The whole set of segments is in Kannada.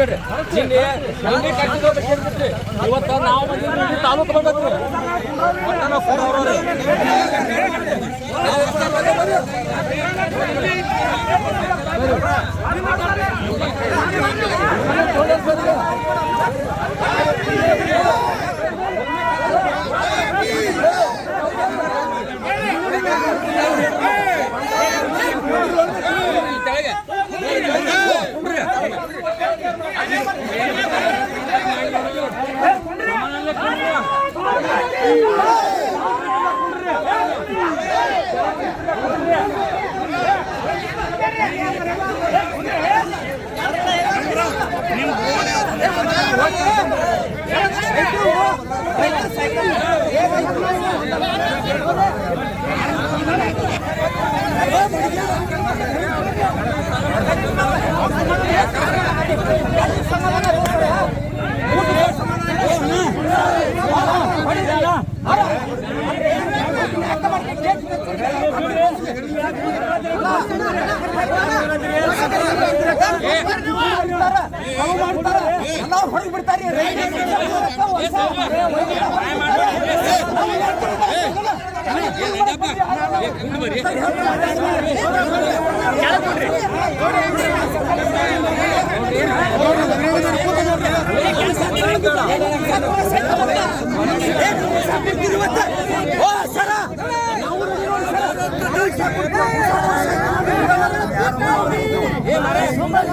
ಕೇಳ್ರಿ. ನಿನ್ನೆ ನಿನ್ನೆ ಕಟ್ಟಿದ ಇವತ್ತ ನಾವು ಬಂದಿದ್ರಿ ತಾಲೂಕು ಬಂದತ್ರಿ ಒಟ್ಟ ನಾವು ಕೊಡೋರು ಹೊರಗೆ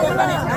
ಬಿಡ್ತಾರೆ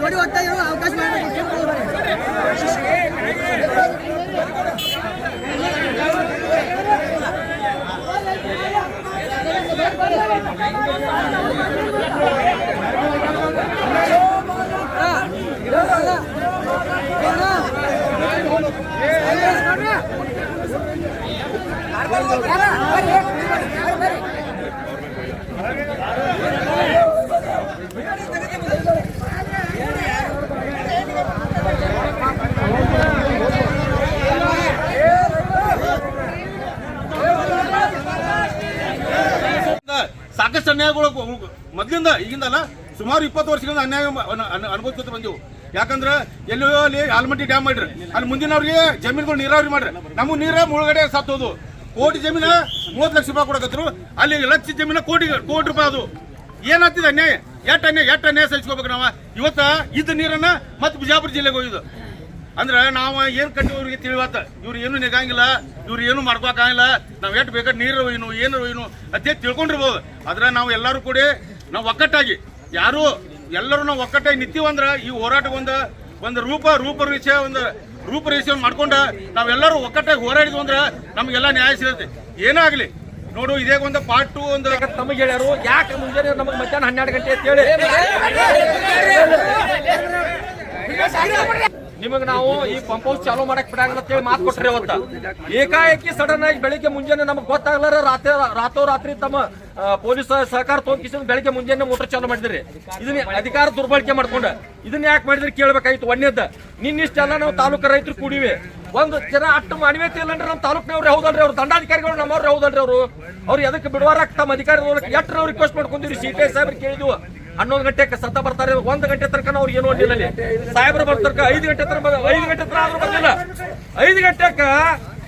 ನೋಡಿ ಹೋಗ್ತಾ ಇರೋ ಅವಕಾಶ ಸಾಕಷ್ಟು ಅನ್ಯಾಯಗಳು ಮೊದಲಿಂದ, ಈಗಿಂದಲ್ಲ ಸುಮಾರು ಇಪ್ಪತ್ತು ವರ್ಷಗಳಿಂದ ಅನ್ಯಾಯ ಅನುಭವಿಸ್ಕೊತ ಬಂದೆವು. ಯಾಕಂದ್ರೆ ಎಲ್ಲೋ ಅಲ್ಲಿ ಆಲ್ಮಟ್ಟಿ ಡ್ಯಾಮ್ ಮಾಡ್ರಿ ಅಲ್ಲಿ ಮುಂದಿನವ್ರಿಗೆ ಜಮೀನುಗಳು ನೀರಾವರಿ ಮಾಡ್ರಿ ನಮ್ಮ ನೀರ ಮುಳುಗಡೆ ಸತ್ತೋದು. ಕೋಟಿ ಜಮೀನ ಮೂವತ್ತು ಲಕ್ಷ ರೂಪಾಯಿ ಕೊಡಕತ್ರು ಅಲ್ಲಿ ಲಕ್ಷ ಜಮೀನ ಕೋಟಿ ಕೋಟಿ ರೂಪಾಯಿ ಅದು ಏನಾಗ್ತಿದೆ ಅನ್ಯಾಯ? ಎಟ್ಟ ಅನ್ಯಾಯ? ಎಟ್ಟ ಅನ್ಯಾಯ ಸಹಿಸ್ಕೋಬೇಕು ನಾವ? ಇವತ್ತ ಇದ್ದ ನೀರನ್ನ ಮತ್ತೆ ಬಿಜಾಪುರ ಜಿಲ್ಲೆಗೆ ಹೋಗಿದ್ದು ಅಂದ್ರೆ ನಾವು ಏನ್ ಕಟ್ಟಿವ್ರಿಗೆ ತಿಳಿವತ್ತ ಇವ್ರು ಏನು ನಿಗಂಗಿಲ್ಲ, ಇವ್ರು ಏನು ಮಾಡ್ಕೋಕಾಗಿಲ್ಲ ನಾವ್ ಎಷ್ಟು ಬೇಕಾದ್ರೆ ನೀರು ಏನು ಏನು ಏನು ಅದೇ ತಿಳ್ಕೊಂಡಿರ್ಬೋದು. ಆದ್ರೆ ನಾವು ಎಲ್ಲರೂ ಕೂಡಿ, ನಾವು ಒಕ್ಕಟ್ಟಾಗಿ, ಯಾರು, ಎಲ್ಲರೂ ನಾವು ಒಕ್ಕಟ್ಟಾಗಿ ನಿಂತೀವಂದ್ರ ಈ ಹೋರಾಟ ಒಂದು ಒಂದು ರೂಪ ರೂಪರೇಷೆ ಒಂದು ರೂಪರೇಷೆ ಮಾಡ್ಕೊಂಡ ನಾವೆಲ್ಲರೂ ಒಕ್ಕಟ್ಟಾಗಿ ಹೋರಾಡಿದ್ವಿ ಅಂದ್ರೆ ನಮಗೆಲ್ಲ ನ್ಯಾಯ ಸಿಗುತ್ತೆ. ಏನಾಗ್ಲಿ ನೋಡು, ಇದೇ ಒಂದು ಪಾರ್ಟ್ ಟು ಒಂದು ತಮಗೆ ಹೇಳ್ಯಾರು, ಯಾಕೆ ಮುಂಜಾನೆ ನಮಗೆ ಮಧ್ಯಾಹ್ನ ಹನ್ನೆರಡು ಗಂಟೆ ಅಂತ ಹೇಳಿ. ನಿಮಗೆ ನಾವು ಈ ಪಂಪ್ ಹೌಸ್ ಚಾಲೂ ಮಾಡಕ್ ಬಿಡಂಗಿಲ್ಲ ಅಂತ ಹೇಳಿ ಮಾತು ಕೊಟ್ರಿ ಅವತ್ತ. ಏಕಾಏಕಿ ಸಡನ್ ಆಗಿ ಬೆಳಿಗ್ಗೆ ಮುಂಜಾನೆ ನಮಗೆ ಗೊತ್ತಾಗ್ಲಾರ ರಾತ್ರಿ ರಾತ್ರೋ ರಾತ್ರಿ ತಮ್ಮ ಪೊಲೀಸ್ ಸಹಕಾರ ತೋಕಿಸಿದ ಬೆಳಿಗ್ಗೆ ಮುಂಜಾನೆ ಮೋಟರ್ ಚಾಲೂ ಮಾಡಿದ್ರಿ. ಇದನ್ನ ಅಧಿಕಾರ ದುರ್ಬಳಕೆ ಮಾಡ್ಕೊಂಡ ಇದನ್ನ ಯಾಕೆ ಮಾಡಿದ್ರಿ ಕೇಳ್ಬೇಕಾಯ್ತು. ಒಂದೇದ ನಿನ್ನಿಷ್ಟೆಲ್ಲ ನಾವು ತಾಲೂಕು ರೈತರು ಕೂಡಿವೆ. ಒಂದು ಜನ ಅಟ್ಟು ಮಾನವೀಯತೆ ಇಲ್ಲಂದ್ರೆ ನಮ್ಮ ತಾಲೂಕಿನವ್ರು ಹೌದಲ್ರಿ ಅವ್ರು? ದಂಡಾಧಿಕಾರಿಗಳು ನಮ್ಮವ್ರು ಹೌದಲ್ರಿ ಅವರು? ಅವ್ರು ಎದಕ್ಕೆ ಬಿಡುವಾರ? ತಮ್ಮ ಅಧಿಕಾರಿಗಳು ನಾವು ರಿಕ್ವೆಸ್ಟ್ ಮಾಡ್ಕೊಂಡಿರಿ ಸಿ ಟಿ ಕೇಳಿದ್ವು. ಹನ್ನೊಂದು ಗಂಟೆಗೆ ಸತ ಬರ್ತಾರೆ, ಒಂದು ಗಂಟೆ ತನಕ ಅವ್ರು ಏನು ಅಲ್ಲಿ. ಸಾಹೇಬ್ರು ಬರ್ತಾರ ಐದು ಗಂಟೆ ತನಕ ಐದು ಗಂಟೆ ತನಕ ಆದ್ರೂ ಬಂದಿಲ್ಲ. ಐದು ಗಂಟೆಕ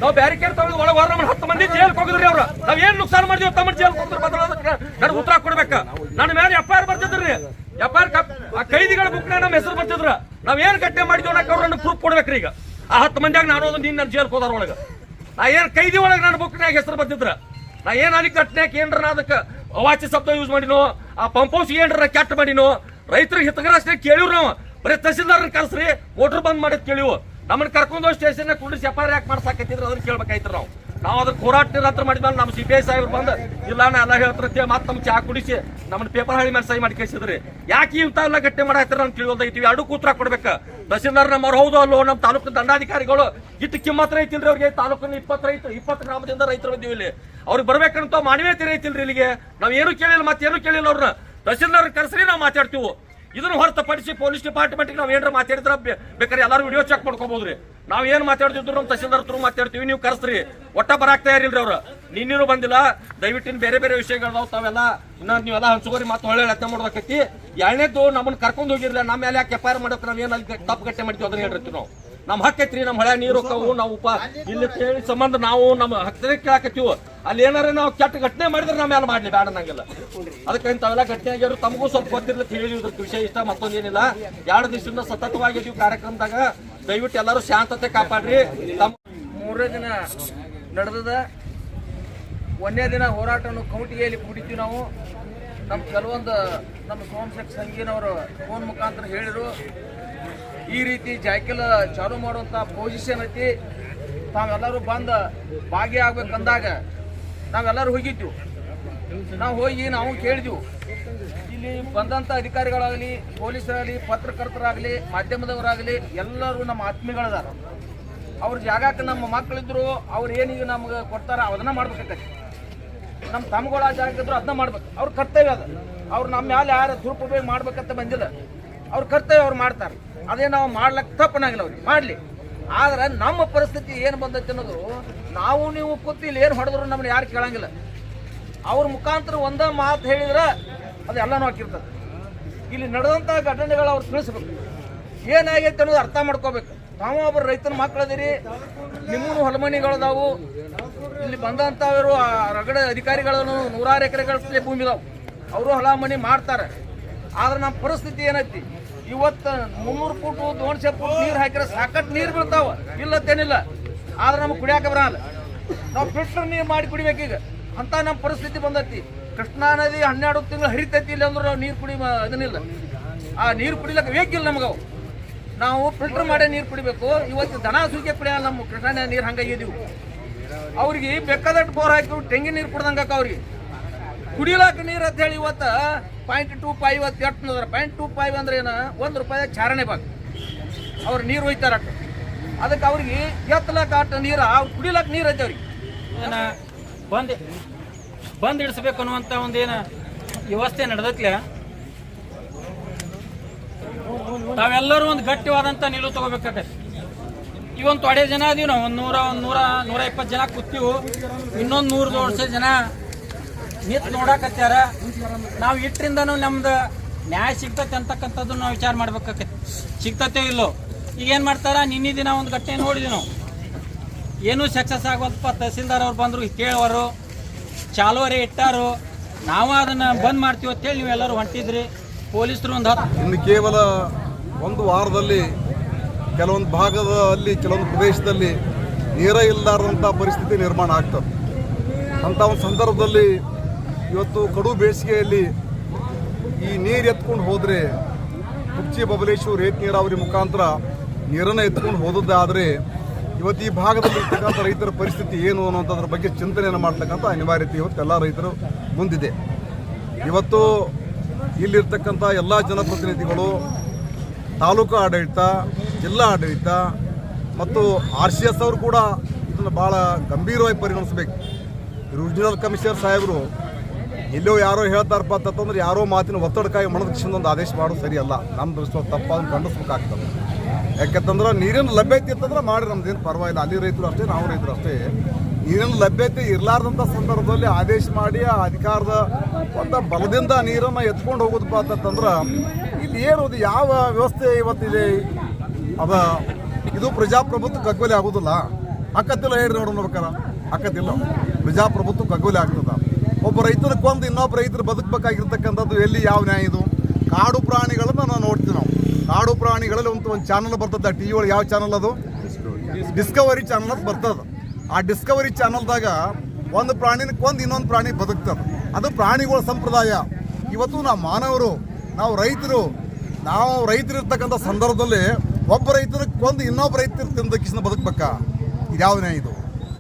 ನಾವು ಬ್ಯಾರಿಕೇಡ್ ತಗೊಂಡು ಒಳಗೆ ಹೊರ ನಮ್ಮ ಹತ್ತು ಮಂದಿ ಜೈಲ್ ಹೋಗಿದ್ರಿ ಅವ್ರು. ನಾವ್ ಏನ್ ನುಕ್ಸಾನ ಮಾಡಿದ್ವಿ ತಮ್ಮ ಜೈಲ್ ನನ್ ಉತ್ತರ ಕೊಡ್ಬೇಕ. ನನ್ನ ಮೇಲೆ ಎಫ್ ಐ ಬರ್ತಿದ್ರಿ ಎಫ್ ಐ ಆ ಕೈದಿಗಳ ಬುಕ್ ನಮ್ಮ ಹೆಸರು ಬರ್ತಿದ್ರ. ನಾವ್ ಏನ್ ಕಟ್ಟೆ ಮಾಡಿದ್ವಿ ಅನ್ನಕ್ಕೆ ಅವ್ರು ಪ್ರೂಫ್ ಕೊಡ್ಬೇಕ್ರಿ ಈಗ. ಆ ಹತ್ತು ಮಂದಿಯಾಗ ನಾನು ನೀನ್ ನಿನ್ನ ಜೇಲ್ ಹೋದಾರ ಒಳಗ. ನಾ ಏನ್ ಕೈದಿ ಒಳಗೆ ನನ್ನ ಬುಕ್ನಾಗ ಹೆಸರು ಬರ್ತಿದ್ರ. ನಾ ಏನ್ ಅಲ್ಲಿ ಕಟ್ನ್ಯಾಕ ಏನ್ರ ಅದಕ್ಕೆ ಅವಾಚ್ಯ ಶಬ್ದ ಯೂಸ್ ಮಾಡಿನೋ, ಆ ಪಂಪ್ ಹೌಸ್ ಏನ್ರ ಕೆಟ್ಟ ಮಾಡಿನೋ ರೈತರಿಗೆ ಹಿತಕರಷ್ಟೇ ಕೇಳಿವ್ರು ನಾವು. ಬರೀ ತಹಸೀಲ್ದಾರ್ನ ಕರ್ಸ್ರಿ ಮೋಟರ್ ಬಂದ್ ಮಾಡಿದ್ ಕೇಳಿವು. ನಮ್ಮನ್ನ ಕರ್ಕೊಂಡು ಸ್ಟೇಷನ್ ಕುಂಡಿಸಿ ಎಫ್ ಯಾಕೆ ಮಾಡ್ಸಾಕತ್ತಿದ್ರು ಅದನ್ನ ಕೇಳ್ಬೇಕಾಯ್ತು ನಾವು. ನಾವು ಅದಕ್ಕೆ ಹೋರಾಟ ಹತ್ರ ಮಾಡಿದ್ಮೇಲೆ ನಮ್ಮ ಸಿ ಬಿ ಐ ಸಾಹೇಬ್ರು ಬಂದು, ಇಲ್ಲ, ನಾ ಎಲ್ಲ ಹೇಳ್ತಿರ್ತೀವಿ ಮತ್ತೆ ನಮ್ಮ ಚಾ ಕುಡಿಸಿ ನಮ್ಮನ್ನ ಪೇಪರ್ ಹಳ್ಳಿ ಮೇಲೆ ಸಹಿ ಮಾಡಿ ಕಳಿಸಿದ್ರಿ. ಯಾಕೆ ಇಂತ ಎಲ್ಲ ಗಟ್ಟಿ ಮಾಡಾಕ್ತಾರ ಅಂತ ತಿಳಿಯೋದೈತಿ ಎರಡು ಕೂತ್ರ ಕೊಡ್ಬೇಕು. ತಹಸೀಲ್ದಾರ್ ನಮ್ಮವ್ರು ಹೌದು ಅಲ್ಲೋ ನಮ್ಮ ತಾಲೂಕಿನ ದಂಡಾಧಿಕಾರಿಗಳು ಇಟ್ಟು ಕಿಮ್ಮತ್ ಐತಿಲ್ರಿ ಅವ್ರಿಗೆ ತಾಲೂಕಿನ ಇಪ್ಪತ್ತು ರೈತ, ಇಪ್ಪತ್ತು ಗ್ರಾಮದಿಂದ ರೈತರು ಬಂದೀವಿ ಇಲ್ಲಿ. ಅವ್ರಿಗೆ ಬರ್ಬೇಕಂತ ಮಾನವೀಯತೆ ಐತಿಲ್ರಿ ಇಲ್ಲಿಗೆ. ನಾವು ಏನು ಕೇಳಿಲ್ಲ, ಮತ್ತೇನು ಕೇಳಿಲ್ಲ ಅವ್ರನ್ನ ತಹಸೀಲ್ದಾರ್ ಕರೆಸ್ರಿ, ನಾವು ಮಾತಾಡ್ತೀವಿ. ಇದನ್ನ ಹೊರತುಪಡಿಸಿ ಪೊಲೀಸ್ ಡಿಪಾರ್ಟ್ಮೆಂಟ್ಗೆ ನಾವು ಏನಾರ ಮಾತಾಡಿದ್ರೆ ಬೇಕಾದ್ರೆ ಎಲ್ಲರೂ ವಿಡಿಯೋ ಚೆಕ್ ಮಾಡ್ಕೋಬಹುದ್ರಿ ನಾವು ಏನ್ ಮಾತಾಡ್ತಿದ್ರು ನಮ್ಮ ತಹಸೀಲ್ದಾರ್ ತ್ರೂ ಮಾತಾಡ್ತೀವಿ, ನೀವು ಕರೆಸ್ರಿ. ಒಟ್ಟ ಬರಾಕ್ ತಯಾರಿಲ್ರಿ ಅವ್ರು. ನಿನ್ನೂ ಬಂದಿಲ್ಲ. ದಯವಿಟ್ಟಿನ ಬೇರೆ ಬೇರೆ ವಿಷಯಗಳದಾವ್ ತಾವೆಲ್ಲ ಇನ್ನ ನೀವೆಲ್ಲ ಹಂಚ್ಕೋರಿ, ಮತ್ತೆ ಒಳ್ಳೆ ಯತ್ನ ಮಾಡ್ಬೇಕೈತಿ ಎರಡನೇದು ನಮ್ಮನ್ನ ಕರ್ಕೊಂಡು ಹೋಗಿರ್ಲಿಲ್ಲ ನಮ್ಮ ಮೇಲೆ ಯಾಕೆ ಎಫ್ ಐ ಮಾಡೋಕೆ ನಾವ್ ಏನ್ ಅಲ್ಲಿ ತಪ್ಪು ಗಟ್ಟೆ ಮಾಡ್ತೀವಿ ಅದನ್ನ ಹೇಳಿರ್ತೀವಿ ನಾವು. ನಮ್ಮ ಹಕ್ಕೈತ್ರಿ ನಮ್ಮ ಹಳೆ ನೀರು ಹೋಗ್ತಾವು ನಾವು ಉಪ ಇಲ್ಲಿ ಕೇಳಿ ಸಂಬಂಧ ನಾವು ನಮ್ಮ ಹಕ್ಕದ ಕೇಳಾಕತ್ತೀವಿ. ಅಲ್ಲಿ ಏನಾರ ನಾವು ಕೆಟ್ಟ ಘಟನೆ ಮಾಡಿದ್ರೆ ನಮ್ಮ ಮೇಲೆ ಮಾಡ್ಲಿ ಬೇಡ ನಂಗೆಲ್ಲ. ಅದಕ್ಕೆ ಇಂಥವೆಲ್ಲ ಘಟನೆ ಆಗ್ಯಾರು ತಮಗೂ ಸ್ವಲ್ಪ ಗೊತ್ತಿರ್ಲಿಕ್ಕೆ ಹೇಳಿ ಇದ್ರ ವಿಷಯ ಇಷ್ಟ ಮತ್ತೊಂದೇನಿಲ್ಲ ಎರಡು ದಿವಸದಿಂದ ಸತತವಾಗಿದ್ದೀವಿ ಕಾರ್ಯಕ್ರಮದಾಗ. ದಯವಿಟ್ಟು ಎಲ್ಲರೂ ಶಾಂತತೆ ಕಾಪಾಡ್ರಿ. ತಮ್ಮ ಮೂರನೇ ದಿನ ನಡೆದದ. ಒಂದನೇ ದಿನ ಹೋರಾಟವನ್ನು ಕೌಟಿಗೆಯಲ್ಲಿ ಕೂಡಿದ್ವಿ ನಾವು. ನಮ್ಮ ಕೆಲವೊಂದು ನಮ್ಮ ಸೋಮಶೇಖರ್ ಸಂಗೀನವರು ಫೋನ್ ಮುಖಾಂತರ ಹೇಳಿರು ಈ ರೀತಿ ಜಾಯ್ಕಲ್ ಚಾಲು ಮಾಡುವಂಥ ಪೊಸಿಷನ್ ಐತಿ. ತಾವೆಲ್ಲರೂ ಬಂದು ಭಾಗಿಯಾಗಬೇಕಂದಾಗ ನಾವೆಲ್ಲರೂ ಹೋಗಿದ್ದೆವು ನಾವು ಹೋಗಿ ನಾವು ಕೇಳಿದ್ವು. ಇಲ್ಲಿ ಬಂದಂಥ ಅಧಿಕಾರಿಗಳಾಗಲಿ, ಪೊಲೀಸರಾಗಲಿ, ಪತ್ರಕರ್ತರಾಗಲಿ, ಮಾಧ್ಯಮದವರಾಗಲಿ, ಎಲ್ಲರೂ ನಮ್ಮ ಆತ್ಮೀಗಳದಾರ. ಅವ್ರ ಜಾಗಕ್ಕೆ ನಮ್ಮ ಮಕ್ಕಳಿದ್ರು, ಅವ್ರು ಏನೀಗ ನಮ್ಗೆ ಕೊಡ್ತಾರ ಅದನ್ನ ಮಾಡ್ಬೇಕಾಗತ್ತೆ. ನಮ್ಮ ತಮ್ಮಗಳ ಜಾಗಕ್ಕಿದ್ರು ಅದನ್ನ ಮಾಡ್ಬೇಕು. ಅವ್ರ ಕರ್ತವ್ಯ ಅದ. ಅವ್ರು ನಮ್ಮ ಮ್ಯಾಲೆ ಯಾರು ದುರುಪಯೋಗ ಮಾಡ್ಬೇಕಂತ ಬಂದಿಲ್ಲ. ಅವ್ರ ಕರ್ತವ್ಯ ಅವ್ರು ಮಾಡ್ತಾರೆ. ಅದೇ ನಾವು ಮಾಡ್ಲಕ್ಕೆ ತಪ್ಪನಾಗಿಲ್ಲ ಅವ್ರಿಗೆ. ಮಾಡಲಿ. ಆದ್ರೆ ನಮ್ಮ ಪರಿಸ್ಥಿತಿ ಏನು ಬಂದೈತೆ ಅನ್ನೋದು ನಾವು ನೀವು ಕೂತಿ ಇಲ್ಲಿ ಏನು ಹೊಡೆದ್ರು ನಮ್ಮನ್ನ ಯಾರು ಕೇಳಂಗಿಲ್ಲ. ಅವ್ರ ಮುಖಾಂತರ ಒಂದ ಮಾತು ಹೇಳಿದ್ರೆ ಅದೆಲ್ಲನೂ ಹಾಕಿರ್ತದೆ. ಇಲ್ಲಿ ನಡೆದಂಥ ಘಟನೆಗಳು ಅವ್ರು ತಿಳಿಸ್ಬೇಕು. ಏನಾಗೈತೆ ಅನ್ನೋದು ಅರ್ಥ ಮಾಡ್ಕೋಬೇಕು. ನಾವು ಒಬ್ಬರು ರೈತನ ಮಕ್ಕಳದಿರಿ ನಿಮ್ಮೂ ಹೊಲಮನಿಗಳದಾವು ಇಲ್ಲಿ ಬಂದಂಥವರು ರಗಡೆ ಅಧಿಕಾರಿಗಳನ್ನು ನೂರಾರು ಎಕರೆಗಳ ಭೂಮಿ ಇದಾವೆ ಅವರು ಹೊಲ ಮನಿ ಮಾಡ್ತಾರೆ. ಆದ್ರೆ ನಮ್ಮ ಪರಿಸ್ಥಿತಿ ಏನೈತಿ? ಇವತ್ತು ಮುನ್ನೂರು ಫುಟ್ ದೋಣ್ಸೆ ಫುಟ್ ನೀರು ಹಾಕಿದ್ರೆ ಸಾಕಷ್ಟು ನೀರು ಬೀಳ್ತಾವ. ಇಲ್ಲತ್ತೇನಿಲ್ಲ. ಆದ್ರೆ ನಮ್ಗೆ ಕುಡಿಯಾಕ ಬರಲ್ಲ. ನಾವು ಫಿಲ್ಟರ್ ನೀರು ಮಾಡಿ ಕುಡಿಬೇಕೀಗ. ಅಂತ ನಮ್ಮ ಪರಿಸ್ಥಿತಿ ಬಂದೈತಿ. ಕೃಷ್ಣಾ ನದಿ ಹನ್ನೆರಡು ತಿಂಗಳು ಹರಿತೈತಿ ಇಲ್ಲ ಅಂದ್ರೆ ನಾವು ನೀರು ಕುಡಿ ಅದನ್ನಿಲ್ಲ ಆ ನೀರು ಕುಡಿಲಕ್ಕೆ ಬೇಕಿಲ್ಲ ನಮ್ಗೆ ನಾವು ಫಿಲ್ಟರ್ ಮಾಡೇ ನೀರು ಕುಡಿಬೇಕು. ಇವತ್ತು ದನ ಸುಗ್ಗಿ ಕುಡಿಯಲ್ಲ ನಮ್ಮ ಕೃಷ್ಣಾ ನೀರು ಇದೀವಿ. ಅವ್ರಿಗೆ ಬೇಕಾದಟ್ಟು ಬೋರ್ ಹಾಕಿ ತೆಂಗಿನ ನೀರು ಕುಡ್ದಂಗ ಅವ್ರಿಗೆ ಕುಡಿಲಾಕ ನೀರು ಅಂತ ಹೇಳಿ ಇವತ್ತು ಪಾಯಿಂಟ್ ಟೂ ಫೈವ್ ಇವತ್ತು ಎಷ್ಟು ಪಾಯಿಂಟ್ ಟೂ ಫೈವ್ ಅಂದ್ರೆ ಏನು? ಒಂದು ರೂಪಾಯಿ ಚಾರಣೆ ಬಾಕ್. ಅವ್ರು ನೀರು ಅಟ್ಟು. ಅದಕ್ಕೆ ಅವ್ರಿಗೆ ಎತ್ತಲಕ್ಕ ಆಟ ನೀರು, ಅವ್ರು ಕುಡಿಲಾಕ ನೀರು ಅವ್ರಿಗೆ. ಬಂದ್ ಬಂದ್ ಇಡಿಸ್ಬೇಕು ಅನ್ನುವಂತ ಒಂದೇನ ವ್ಯವಸ್ಥೆ ನಡೆದತ್ಲೆ? ತಾವೆಲ್ಲರೂ ಒಂದು ಗಟ್ಟಿವಾದಂತ ನಿಲುವು ತಗೋಬೇಕಾಗತ್ತೆ. ಇವೊಂದು ತೊಡೆ ಜನ ಅದೀವಿ ನಾವು. ಒಂದು ನೂರ ಒಂದು ನೂರ ನೂರ ಇಪ್ಪತ್ತು ಜನ ಕೂತೀವಿ. ಇನ್ನೊಂದು ನೂರು ದೊಡ್ಡ ಜನ ನಿಂತು ನೋಡಾಕತ್ಯಾರ? ನಾವು ಇಟ್ಟರಿಂದನೂ ನಮ್ದು ನ್ಯಾಯ ಸಿಗ್ತತೆ ಅಂತಕ್ಕಂಥದ್ದು ನಾವು ವಿಚಾರ ಮಾಡ್ಬೇಕಾಗತ್ತೆ ಸಿಗ್ತತೆ ಇಲ್ಲೋ? ಈಗ ಏನು ಮಾಡ್ತಾರ? ನಿನ್ನೆ ದಿನ ಒಂದು ಗಟ್ಟೆ ನೋಡಿದ್ವಿ ನಾವು. ಏನೂ ಸಕ್ಸಸ್ ಆಗೋದಪ್ಪ ತಹಸೀಲ್ದಾರ್ ಅವ್ರು ಬಂದರು, ಕೇಳೋರು, ಚಾಲುವರೆ ಇಟ್ಟಾರು. ನಾವು ಅದನ್ನು ಬಂದ್ ಮಾಡ್ತೀವಿ ಅಂತೇಳಿ ನೀವೆಲ್ಲರೂ ಹೊಂಟಿದ್ರಿ. ಪೊಲೀಸರು ಒಂದು ಇನ್ನು ಕೇವಲ ಒಂದು ವಾರದಲ್ಲಿ, ಕೆಲವೊಂದು ಭಾಗದಲ್ಲಿ, ಕೆಲವೊಂದು ಪ್ರದೇಶದಲ್ಲಿ ನೀರ ಇಲ್ಲದಂಥ ಪರಿಸ್ಥಿತಿ ನಿರ್ಮಾಣ ಆಗ್ತದೆ. ಅಂಥ ಒಂದು ಸಂದರ್ಭದಲ್ಲಿ ಇವತ್ತು ಕಡು ಬೇಸಿಗೆಯಲ್ಲಿ ಈ ನೀರು ಎತ್ಕೊಂಡು ಹೋದರೆ ಕುರ್ಚಿ ಬಬಲೇಶ್ವರ್ ಏತ್ ನೀರಾವರಿ ಮುಖಾಂತರ ನೀರನ್ನು ಎತ್ಕೊಂಡು ಹೋದದ್ದಾದರೆ ಇವತ್ತು ಈ ಭಾಗದಲ್ಲಿ ಇರ್ತಕ್ಕಂಥ ರೈತರ ಪರಿಸ್ಥಿತಿ ಏನು ಅನ್ನೋಂಥದ್ರ ಬಗ್ಗೆ ಚಿಂತನೆಯನ್ನು ಮಾಡ್ತಕ್ಕಂಥ ಅನಿವಾರ್ಯತೆ ಇವತ್ತು ಎಲ್ಲ ರೈತರು ಮುಂದಿದೆ. ಇವತ್ತು ಇಲ್ಲಿರ್ತಕ್ಕಂಥ ಎಲ್ಲ ಜನಪ್ರತಿನಿಧಿಗಳು, ತಾಲೂಕು ಆಡಳಿತ, ಜಿಲ್ಲಾ ಆಡಳಿತ ಮತ್ತು ಆರ್ ಸಿ ಎಸ್ ಅವರು ಕೂಡ ಇದನ್ನು ಭಾಳ ಗಂಭೀರವಾಗಿ ಪರಿಗಣಿಸಬೇಕು. ರಿಜಿನಲ್ ಕಮಿಷನರ್ ಸಾಹೇಬರು ಎಲ್ಲೋ ಯಾರೋ ಹೇಳ್ತಾರಪ್ಪ ಅಂತಂದ್ರೆ ಯಾರೋ ಮಾತಿನ ಒತ್ತಡಕ್ಕಾಗಿ ಮಣದ ಒಂದು ಆದೇಶ ಮಾಡೋದು ಸರಿಯಲ್ಲ. ನಮ್ಮ ದೃಷ್ಟಿ ತಪ್ಪಾದ ಖಂಡಿಸ್ಬೇಕಾಗ್ತದೆ ಯಾಕಂತಂದ್ರೆ ನೀರಿನ ಲಭ್ಯತೆ ಇತ್ತಂದ್ರೆ ಮಾಡಿ ನಮ್ದೇನು ಪರವಾಗಿಲ್ಲ. ಅಲ್ಲಿ ರೈತರು ಅಷ್ಟೇ, ನಾವು ರೈತರು ಅಷ್ಟೇ. ನೀರಿನ ಲಭ್ಯತೆ ಇರಲಾರ್ದಂಥ ಸಂದರ್ಭದಲ್ಲಿ ಆದೇಶ ಮಾಡಿ ಆ ಅಧಿಕಾರದ ಒಂದು ಬಲದಿಂದ ನೀರನ್ನು ಎತ್ಕೊಂಡು ಹೋಗೋದಪ್ಪ ಅಂತಂದ್ರೆ ಇಲ್ಲಿ ಏನು ಇದು ಯಾವ ವ್ಯವಸ್ಥೆ ಇವತ್ತಿದೆ? ಅದ ಇದು ಪ್ರಜಾಪ್ರಭುತ್ವ ಕಗ್ಗೊಲೆ ಆಗೋದಿಲ್ಲ. ಅಕ್ಕತ್ತಿಲ್ಲ ಹೇಳ್ರಿ ನೋಡೋಣ ಬೇಕಾರ ಅಕ್ಕತ್ತಿಲ್ಲ ಪ್ರಜಾಪ್ರಭುತ್ವ ಕಗ್ಗೊಲೆ ಆಗ್ತದ. ಒಬ್ಬ ರೈತನ ಕೊಂದು ಇನ್ನೊಬ್ಬ ರೈತರು ಬದುಕಬೇಕಾಗಿರ್ತಕ್ಕಂಥದ್ದು ಎಲ್ಲಿ ಯಾವ ನ್ಯಾಯ ಇದು? ಕಾಡು ಪ್ರಾಣಿಗಳನ್ನು ನಾವು ನೋಡ್ತೀವಿ ನಾವು. ಕಾಡು ಪ್ರಾಣಿಗಳಲ್ಲಿ ಒಂದು ಒಂದು ಚಾನಲ್ ಬರ್ತದೆ. ಟಿ ವಿ ಒಳಗೆ ಯಾವ ಚಾನಲ್ ಅದು? ಡಿಸ್ಕವರಿ ಚಾನಲ್ ಅಂತ ಬರ್ತದ ಆ ಡಿಸ್ಕವರಿ ಚಾನಲ್ದಾಗ ಒಂದು ಪ್ರಾಣಿನ ಕೊಂದು ಇನ್ನೊಂದು ಪ್ರಾಣಿ ಬದುಕ್ತದ ಅದು. ಪ್ರಾಣಿಗಳ ಸಂಪ್ರದಾಯ. ಇವತ್ತು ನಾವು ಮಾನವರು ನಾವು ರೈತರು ನಾವು ರೈತರಿರ್ತಕ್ಕಂಥ ಸಂದರ್ಭದಲ್ಲಿ ಒಬ್ಬ ರೈತರು ಕೊಂದು ಇನ್ನೊಬ್ಬ ರೈತರು ತಿಂದ ಬದುಕಬೇಕಾ? ಇದು ಯಾವ ನ್ಯಾಯ ಇದು?